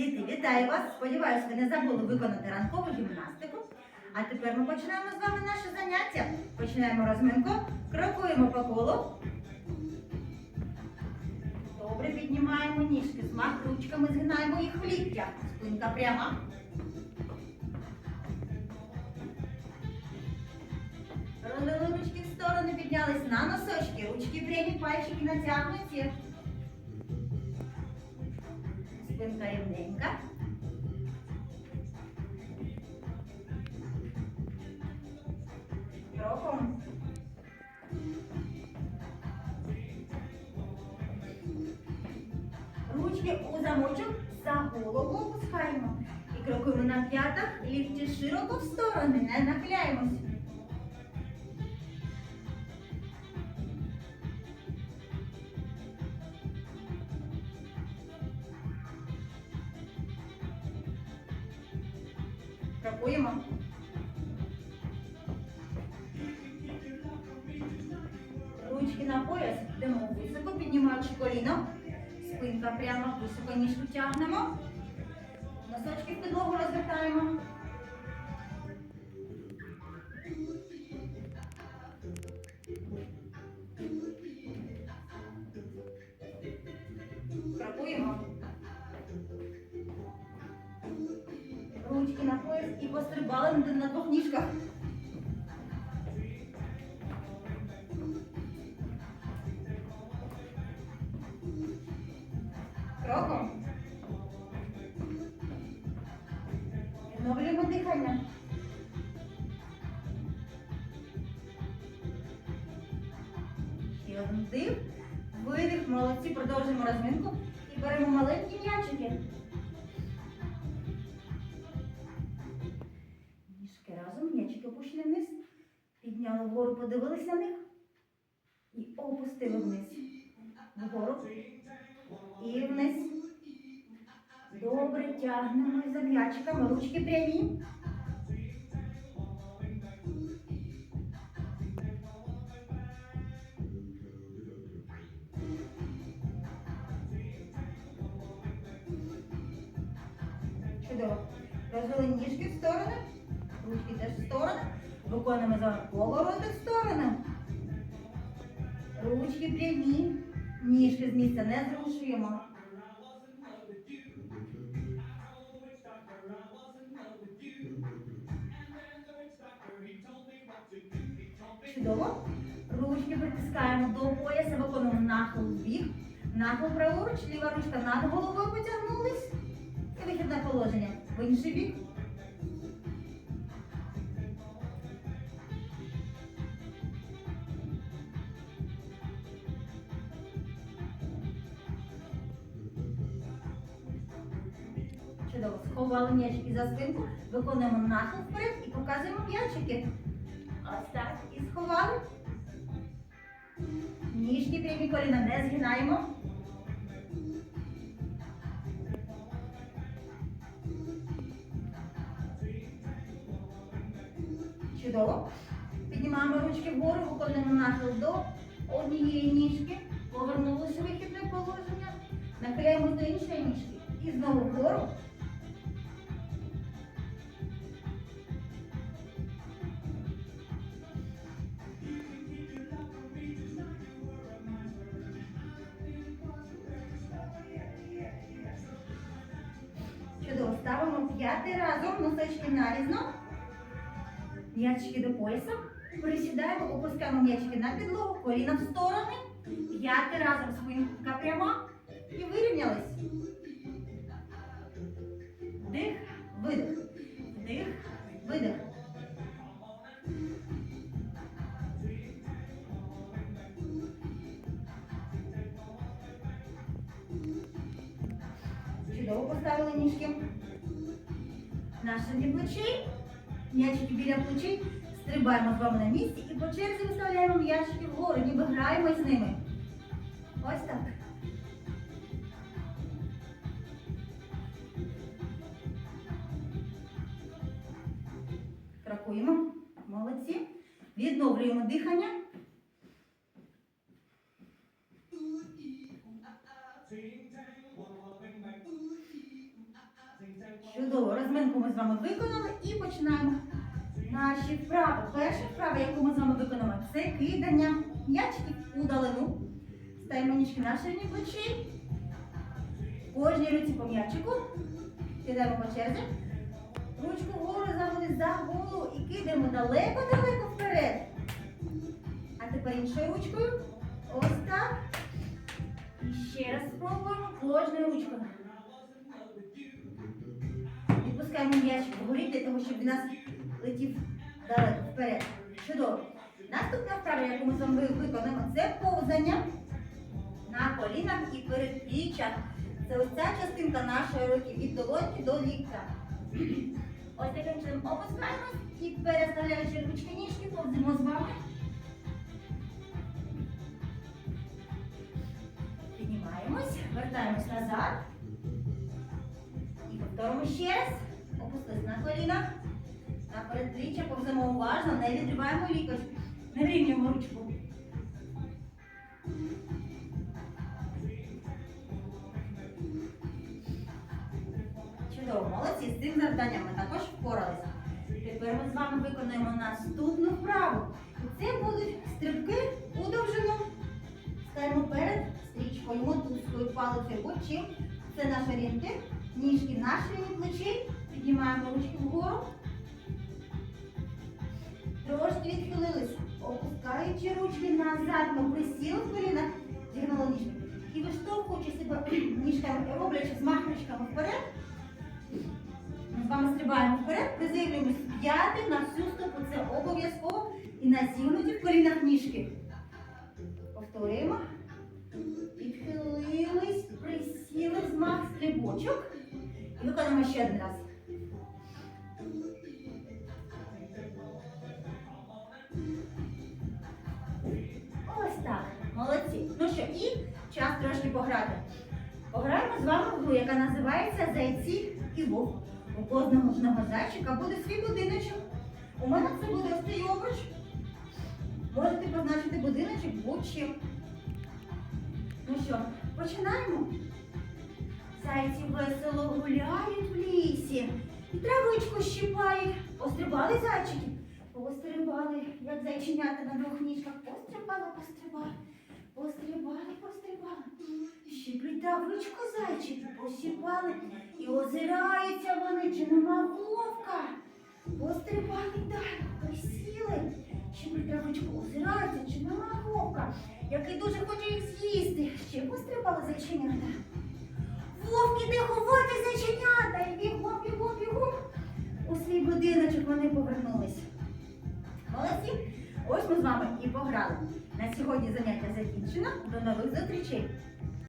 Діти, вітаю вас! Сподіваюсь, ви не забули виконати ранкову гімнастику. А тепер ми починаємо з вами наше заняття. Починаємо розминку, крокуємо по колу. Добре, піднімаємо ніжки, змах ручками, згинаємо їх в ліктях. Спинка пряма. Розвели ручки в сторони, піднялись на носочки, ручки прямі, пальчики натягнуті. Спинка рівненька. Кроком. Ручки у замочок за голову опускаємо. І крокуємо на п'ятах, лікті широко в сторони, не нахиляємось. Крокуємо. Ручки на пояс, йдемо високо, піднімаючи коліно. Спинка прямо, високо ніжку тягнемо. Носочки в підлогу розвертаємо. Ручки на пояс і пострибали на- двох ніжках. Кроком. Відновлюємо дихання. Ще один вдих. Видих. Молодці. Продовжуємо розминку. І беремо маленькі м'ячики. Підняли вгору, подивилися на них. І опустили вниз. Вгору. І вниз. Добре, тягнемо за м'ячиками. Ручки прямі. Чудово. Розвели ніжки в сторони. Виконуємо за повороти в сторону. Ручки прямі. Ніжки з місця не зрушуємо. Чудово. Ручки притискаємо до пояса, виконуємо нахил в бік. Нахил праворуч, ліва ручка над головою потягнулись. І вихідне положення. В інший бік. Чудово. Сховали м'ячики за спинку, виконуємо нахил вперед і показуємо м'ячики. Ось так. І сховали. Ніжки прямі коліна не згинаємо. Чудово. Піднімаємо ручки вгору, виконуємо нахил до однієї ніжки. Повернулися в вихідне положення. Нахиляємося до іншої ніжки. І знову вгору. П'ятий разом, носочки нарізно. М'ячики до пояса. Присідаємо, опускаємо м'ячики на підлогу, коліна в сторони. П'ятий разом спинка пряма. І вирівнялись. Вдих, видих. Вдих, видих. Чудово поставили ніжки. На ширині плечей. М'ячики біля плечей. Стрибаємо з вами на місці і по черзі виставляємо м'ячики вгору, ніби граємо з ними. Ось так. Крокуємо. Молодці. Відновлюємо дихання. Чудово, розминку ми з вами виконали і починаємо наші вправи. Перша вправа, яку ми з вами виконуємо, це кидання м'ячиків у далину. Ставимо ніжки на ширині плечей. Кожній руці по м'ячику. Кидаємо по черзі. Ручку вгору завели за голову і кидаємо далеко-далеко вперед. А тепер іншою ручкою. Ось так. І ще раз спробуємо кожною ручкою. Відпускаємо м'ячик вгорі для того, щоб він нас летів далеко вперед. Чудово. Наступна вправа, яку ми з вами виконуємо, це повзання на колінах і передпліччях. Це ось ця частинка нашої руки від долоньки до ліктя. Ось таким чином опускаємось і переставляючи ручки ніжки, повземо з вами. Піднімаємось, вертаємось назад. І повторимо ще раз. Опустились на колінах. На передпліччя повземо уважно, не відриваємо лікоть. Не рівнюємо ручку. Чудово, молодці, з цим завданням ми також впоралися. Тепер ми з вами виконуємо наступну вправу. І це будуть стрибки у довжину. Ставимо перед стрічкою, мотузкою, палицею, будь-чим. Це наш орієнтир. Ніжки на ширині плечей. Піднімаємо ручки вгору. Трошки відхилились. Опускаючи ручки назад, ми присіли в колінах, зігнули ніжки. І виштовхуючи себе ніжками, роблячи змах ручками вперед. Ми з вами стрибаємо вперед, приземлюємось п'яти на всю стопу. Це обов'язково. І на зігнуті в колінах ніжки. Повторюємо. Відхилились, присіли, змах, стрибочок. І виконуємо ще один раз. Ну і час трошки пограти. Пограємо з вами в гру, яка називається Зайці і вовк. У кожного одного зайчика буде свій будиночок. У мене це буде ось обруч. Можете позначити будиночок будь-чим. Ну що, починаємо? Зайці весело гуляють в лісі. І травичку щипають. Пострибали зайчики. Пострибали, як зайченята на двох ніжках. Пострибали, пострибали. Пострибали, пострибали. Щиплють травичку зайчики, посіпали. І озираються вони, чи нема вовка. Пострибали далі, присіли. Щиплють травичку, озираються, чи нема вовка, який дуже хоче їх з'їсти. Ще пострибали зайченята. Вовк іде ховати зайченята. І бігом, бігом, бігом. У свій будиночок вони повернулись. Молодці. Ось ми з вами і пограли. На сьогодні заняття закінчено. До нових зустрічей.